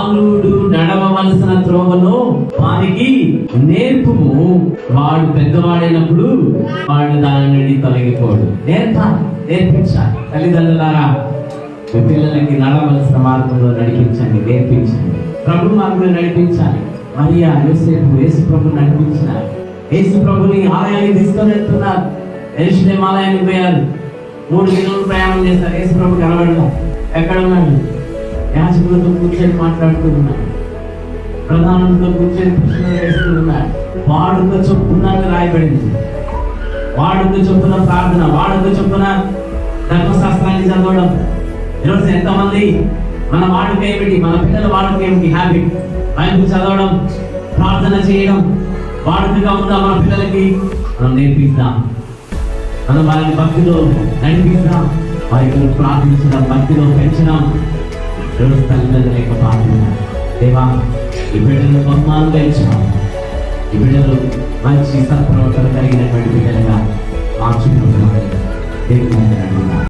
బాలుడు నడవవలసిన త్రోవలో వారికి నేర్పుము. వాడు పెద్దవాడైనప్పుడు వాడు దాని నుండి తొలగిపోడు. నేర్పాలి నేర్పించాలి తల్లిదండ్రులారా మీ పిల్లలకి నడవలసిన మార్గంలో నడిపించండి నేర్పించండి. ప్రభు మార్గంలో నడిపించాలి. మరియా యోసేపు యేసు ప్రభు నడిపించినారు. యేసు ప్రభుని ఆలయానికి తీసుకొని వెళ్తున్నారు. ఎరుషులేం ఆలయానికి పోయారు. మూడు దినాలు ప్రయాణం చేస్తారు యేసు ప్రభు కనబడలా ఎక్కడ ఉన్నాడు యాజకులతో కూర్చొని మాట్లాడుతున్నాడు ప్రధానంతో కూర్చొని ప్రశ్నలు వేస్తున్నాడు వాడుక చొప్పున రాయబడింది. వాడుక చొప్పున ప్రార్థన వాడుక చొప్పున ధర్మశాస్త్రాన్ని చదవడం. ఈరోజు ఎంతమంది మన వాడుక ఏమిటి? మన పిల్లల వాడుక ఏమిటి? హ్యాబిట్ బైబిల్ చదవడం ప్రార్థన చేయడం వాడుకగా ఉందా మన పిల్లలకి మనం నేర్పిద్దాం. మనం వారిని భక్తిలో నడిపిద్దాం. వారికి ప్రార్థించడం భక్తిలో పెంచడం. దేవా మంచి సత్ప్రవర్తన కలిగినటువంటి బిడ్డలుగా మార్చుకుంటున్నాం